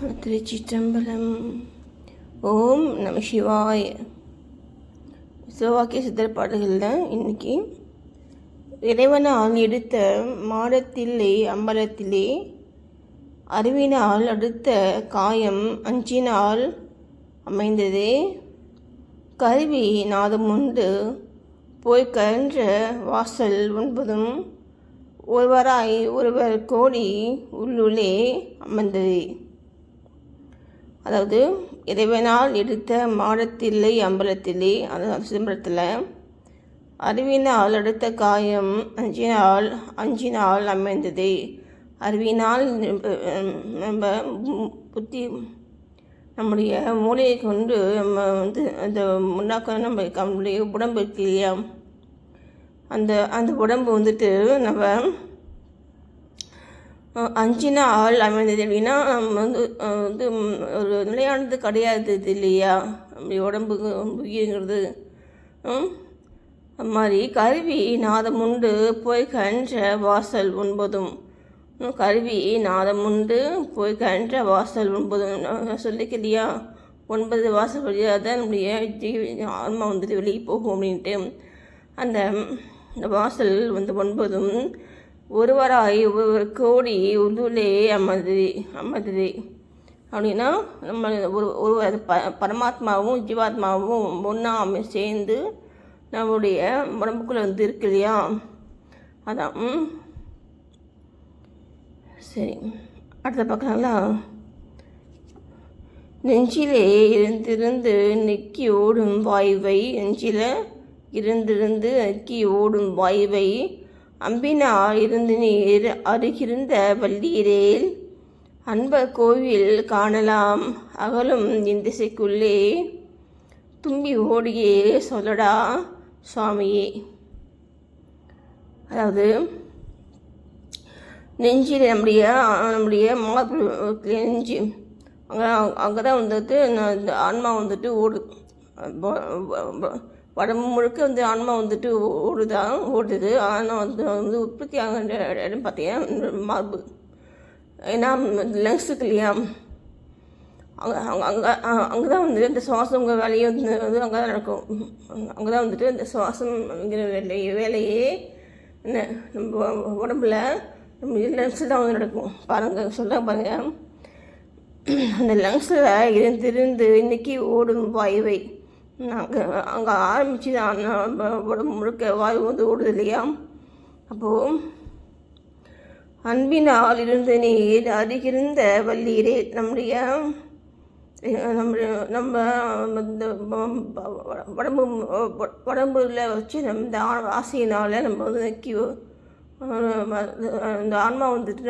திருச்சிற்றம்பலம் ஓம் நம சிவாய் சிவவாக்கிய சித்தர் பாடல்களில் இன்னைக்கு. இறைவனால் எடுத்த மாடத்திலே அம்பலத்திலே அறிவினால் அடுத்த காயம் அஞ்சினால் அமைந்ததே. கருவி நாதமுண்டு போய் கழன்ற வாசல் ஒன்பதும் ஒருவராய் ஒருவர் கோடி உள்ளுளே அமர்ந்ததே. அதாவது இறைவனால் எடுத்த மாடத்தில்லை அம்பலத்திலே அதாவது சிதம்பரத்தில் அறிவினால் அடுத்த காயம் அஞ்சினால் அஞ்சினால் அமைந்ததே. அறிவினால் நம்ம புத்தி நம்முடைய மூளையை கொண்டு நம்ம வந்து அந்த முன்னாக்க நம்ம நம்முடைய உடம்பு இருக்கு இல்லையா? அந்த அந்த உடம்பு வந்துட்டு நம்ம அஞ்சினா ஆள் அமைந்தது அப்படின்னா நம்ம வந்து வந்து ஒரு நிலையானது கிடையாது இது இல்லையா? அப்படி உடம்புக்கு முக்கியங்கிறது அது மாதிரி கருவி நாதமுண்டு போய் கன்ற வாசல் ஒன்பதும். கருவி நாதமுண்டு போய் கன்ற வாசல் ஒன்பதும். சொல்லிக்கலையா ஒன்பது வாசல் வழியாக தான் நம்முடைய ஜீவி ஆன்மா வந்துட்டு வெளியே போகும் அப்படின்ட்டு. அந்த வாசல் வந்து ஒன்பதும். ஒருவராய் ஒரு கோடி உள்ளே அமர்ந்தது அமர்ந்தது. அப்படின்னா நம்ம ஒரு ஒரு ப பரமாத்மாவும் ஜீவாத்மாவும் ஒன்றா சேர்ந்து நம்முடைய உடம்புக்குள்ளே வந்து இருக்கு இல்லையா? அதான் சரி அடுத்த பார்க்கலாங்களா நெஞ்சிலே இருந்திருந்து நெக்கி ஓடும் வாயுவை நெஞ்சில் இருந்திருந்து நெக்கி ஓடும் வாயுவை அம்பினார் இருந்து நீர் அருகிருந்த வள்ளீரேல் அன்ப கோவில் காணலாம் அகலும் இந்திசைக்குள்ளே தும்பி ஓடியே சொல்லடா சுவாமியே. அதாவது நெஞ்சில் நம்முடைய நம்முடைய மார்பு நெஞ்சு. அங்கே அங்கே தான் வந்துட்டு ஆன்மா வந்துட்டு ஓடு உடம்பு முழுக்க வந்து ஆன்மா வந்துட்டு ஓடுதான் ஓடுது ஆனால் வந்து வந்து உற்பத்தி ஆகின்ற இடம் பார்த்தீங்கன்னா மார்பு. ஏன்னா லங்ஸுக்கு இல்லையா? அங்கே அங்கே அங்கே அங்கே தான் வந்து இந்த சுவாசம் வேலையை வந்து வந்து அங்கே தான் நடக்கும். அங்கே தான் வந்துட்டு இந்த சுவாசம்ங்கிற வேலை வேலையே என்ன நம்ம உடம்புல நம்ம லங்ஸில் தான் வந்து நடக்கும். பாருங்கள் சொல்ல பாருங்கள் அந்த லங்ஸில் இருந்திருந்து இன்றைக்கி ஓடும் வாயுவை நாங்கள் அங்கே ஆரம்பித்து தான் உடம்பு முழுக்க வாய் வந்து ஓடுது இல்லையா? அப்போது அன்பினால் இருந்த நீர் அருகிருந்த வள்ளீரே நம்முடைய நம்ம நம்ம இந்த உடம்பு உடம்புல வச்சு நம்ம இந்த ஆசையினால் நம்ம வந்து நக்கி இந்த ஆன்மா வந்துட்டு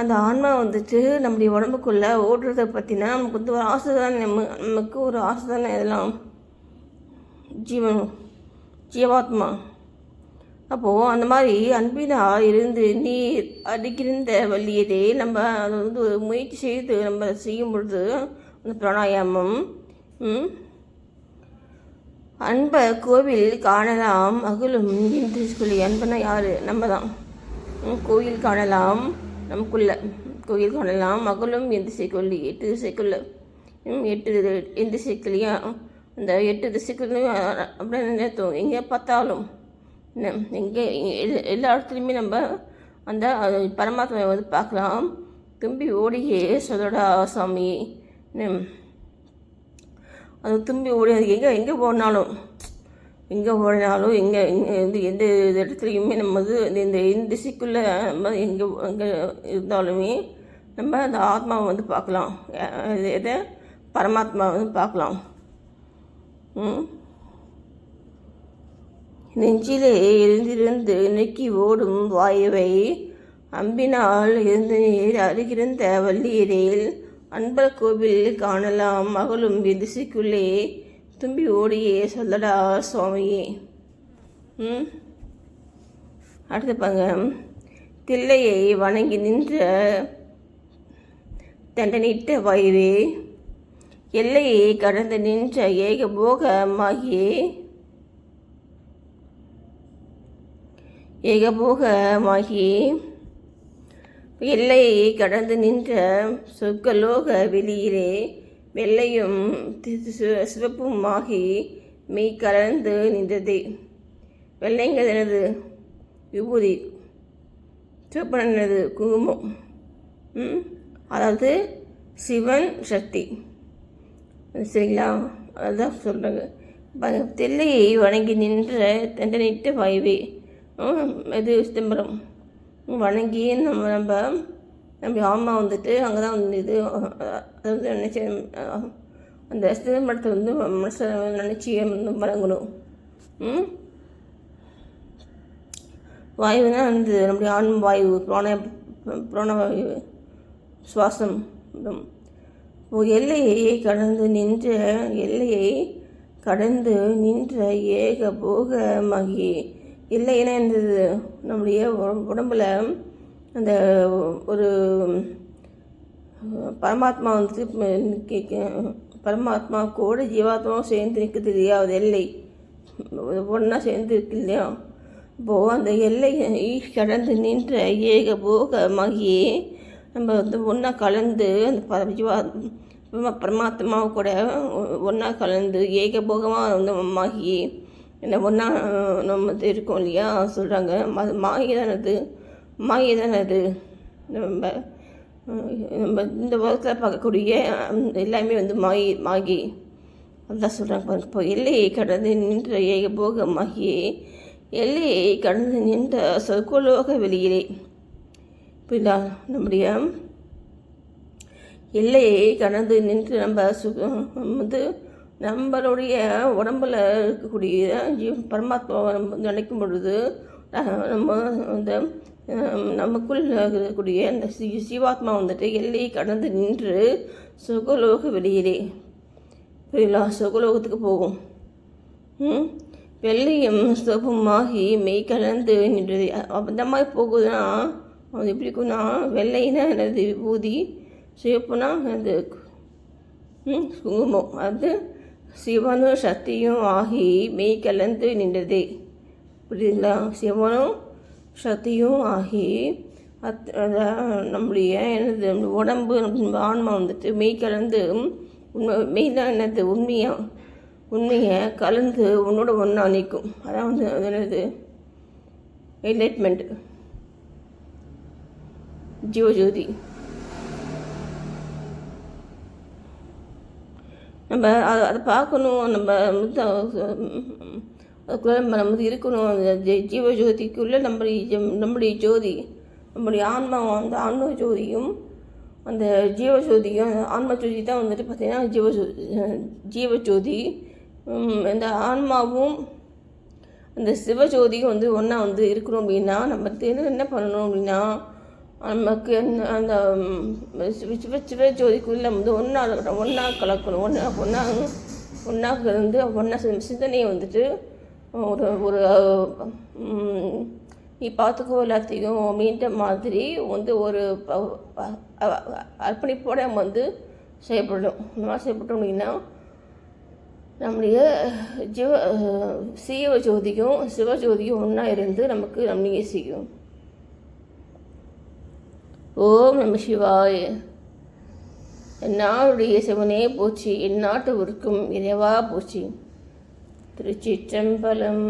அந்த ஆன்மா வந்துட்டு நம்முடைய உடம்புக்குள்ளே ஓடுறத பற்றினா நமக்கு வந்து ஒரு ஆசை தானே. நம்ம நமக்கு ஒரு ஆசை தானே இதெல்லாம். ஜீவன் ஜீவாத்மா. அப்போது அந்த மாதிரி அன்பினா இருந்து நீர் அடிக்கிருந்த வழியதே நம்ம அதை வந்து ஒரு முயற்சி செய்து நம்ம செய்யும் பொழுது அந்த பிராணாயாமம் அன்பை கோவில் காணலாம் அகலும் என்று சொல்லி அன்பனை யார்? நம்ம தான். கோவில் காணலாம். நமக்குள்ள கோயில் காணலாம் மகளும் எந்த திசைக்குள்ள எட்டு திசைக்குள்ள எட்டு எந்த திசைக்குள்ளேயும் அந்த எட்டு திசைக்குள்ளேயும் அப்படின்னு நினைத்தோம் எங்கே பார்த்தாலும் எங்கே எல்லா இடத்துலையுமே நம்ம அந்த பரமாத்மாவை வந்து பார்க்கலாம். தும்பி ஓடியே சொல்லடா சாமி அது தும்பி ஓடி அது எங்கே எங்கே போனாலும் எங்கே போனாலும் எங்கே எங்கே எந்த இடத்துலையுமே நம்ம வந்து இந்த இந்த திசைக்குள்ளே நம்ம எங்கே எங்கே இருந்தாலுமே நம்ம அந்த ஆத்மாவை வந்து பார்க்கலாம். எதை பரமாத்மாவை வந்து பார்க்கலாம். நெஞ்சிலே இருந்திருந்து நெக்கி ஓடும் வாயுவை அம்பினால் இருந்து நீர் அருகிருந்த வள்ளியரில் அன்பர் கோவில் காணலாம் மகளும் திசைக்குள்ளே தும்பி ஓடியே சொல்லடா சுவாமியே. ம்? அடுத்து பாங்க தில்லையை வணங்கி நின்ற தண்டனிட்ட வாயுவே எல்லையை கடந்து நின்ற ஏகபோகமாகியே ஏகபோகமாகி எல்லையை கடந்து நின்ற சொர்க்கலோக வெளியிலே வெள்ளையும் சிவப்புமாகி மெய் கலந்து நின்றதே. வெள்ளைங்கிறது என்னது விபூதி. சிவப்பனது என்னது குங்குமம். அதாவது சிவன் சக்தி. சரிங்களா? அதுதான் சொல்கிறாங்க தெல்லையை வணங்கி நின்ற தண்டனிட்டு வாய்வே. இது சிதம்பரம். வணங்கி நம்ம நம்ம நம்ம ஆமா வந்துட்டு அங்கே தான் வந்து இது அதாவது நினைச்ச அந்த சிதம்பரத்தை வந்து மனசில் நினச்சி வந்து வழங்கணும் ம்? வாயுனா வந்து நம்முடைய ஆன்ம வாயு பிராண பிராணவாயு சுவாசம். எல்லையை கடந்து நின்ற எல்லையை கடந்து நின்ற ஏக போகமாகி எல்லைன்னா என்னது நம்முடைய உட- உடம்புல அந்த ஒரு பரமாத்மா வந்துட்டு பரமாத்மா கூட ஜீவாத்மாவும் சேர்ந்து நிற்குது இல்லையா? அது எல்லை. ஒன்றா சேர்ந்து இருக்கு இல்லையா? இப்போது அந்த எல்லையை கடந்து நின்ற ஏக போகமாகி நம்ம வந்து ஒன்றா கலந்து அந்த பரஜீவா பரமாத்மாவை கூட ஒன்றா கலந்து ஏக போகமாக வந்து மாகி என்ன ஒன்றா நம்ம வந்து இருக்கோம் இல்லையா? சொல்கிறாங்க அது மாகி தானே அது நம்ம நம்ம இந்த உலகத்தில் பார்க்கக்கூடிய எல்லாமே வந்து மாயி மாகி அதான் சொல்கிறாங்க பாருங்க. இப்போ எல்லையை கடந்து நின்ற ஏக போகமாகி எல்லையை கடந்து நின்ற சொற்கோலோக வெளியிலே. புரியுதா? நம்முடைய எல்லையை கடந்து நின்று நம்ம சு வந்து நம்மளுடைய உடம்பில் இருக்கக்கூடிய ஜீவ பரமாத்மாவை நம்ம நினைக்கும் பொழுது நம்ம அந்த நமக்குள் இருக்கக்கூடிய அந்த சிவாத்மா வந்துட்டு எல்லையை கடந்து நின்று சுகலோக வெளியிலே புரியலா சுகலோகத்துக்கு போகும். வெள்ளையும் சுகமாகி மெய் கலந்து நின்றது. அந்த மாதிரி போகுதுன்னா அது எப்படி இருக்குன்னா வெள்ளைனா எனது விபூதி சிவப்புனா அது ம், குங்குமம். அது சிவனும் சக்தியும் ஆகி மெய் கலந்து நின்றது. புரியுதுங்களா? சிவனும் சக்தியும் ஆகி அத் அதான் நம்முடைய எனது உடம்பு ஆன்மா வந்துட்டு மெய் கலந்து உண்மை மெய் தான் என்னது உண்மையாக உண்மையை கலந்து உன்னோட ஒன்றா நிற்கும். அதான் வந்து அது என்னது என்லைட்மெண்ட் ஜீவஜோதி நம்ம அதை அதை பார்க்கணும் நம்ம அதுக்குள்ளே நம்ம வந்து இருக்கணும். அந்த ஜீ- ஜீவஜோதிக்குள்ளே நம்முடைய நம்முடைய ஜோதி நம்முடைய ஆன்மா வந்து ஆன்ம ஜோதியும் அந்த ஜீவஜோதியும் ஆன்ம ஜோதி தான் வந்துட்டு பார்த்திங்கன்னா ஜீவஜோதி ஜீவஜோதி உம், இந்த ஆன்மாவும் அந்த சிவஜோதியும் வந்து ஒன்றா வந்து இருக்கணும் அப்படின்னா நம்ம தெரு என்ன பண்ணணும் அப்படின்னா நமக்கு என்ன அந்த சிவ சிவஜோதிக்குள்ளே வந்து ஒன்றா ஒன்றா கலக்கணும். ஒன்றா ஒன்றா ஒன்றா இருந்து ஒன்றா சிந்தனையை வந்துட்டு ஒரு ஒரு நீ பார்த்துக்கோ எல்லாத்தையும் அப்படின்ற மாதிரி வந்து ஒரு ப- அர்ப்பணிப்போட நம்ம வந்து செயல்படணும் இந்த மாதிரி செயல்பட்டோம் அப்படின்னா நம்முடைய ஜீவ சீவ ஜோதியும் சிவஜோதியும் ஒன்றா இருந்து நமக்கு நம்பிக்கை செய்யும் ஓம் நம சிவாய். என்னாளுடைய சிவனே போச்சு எந்நாட்டு உருக்கும் இறைவா போச்சு திருச்சிற்றம்பலம்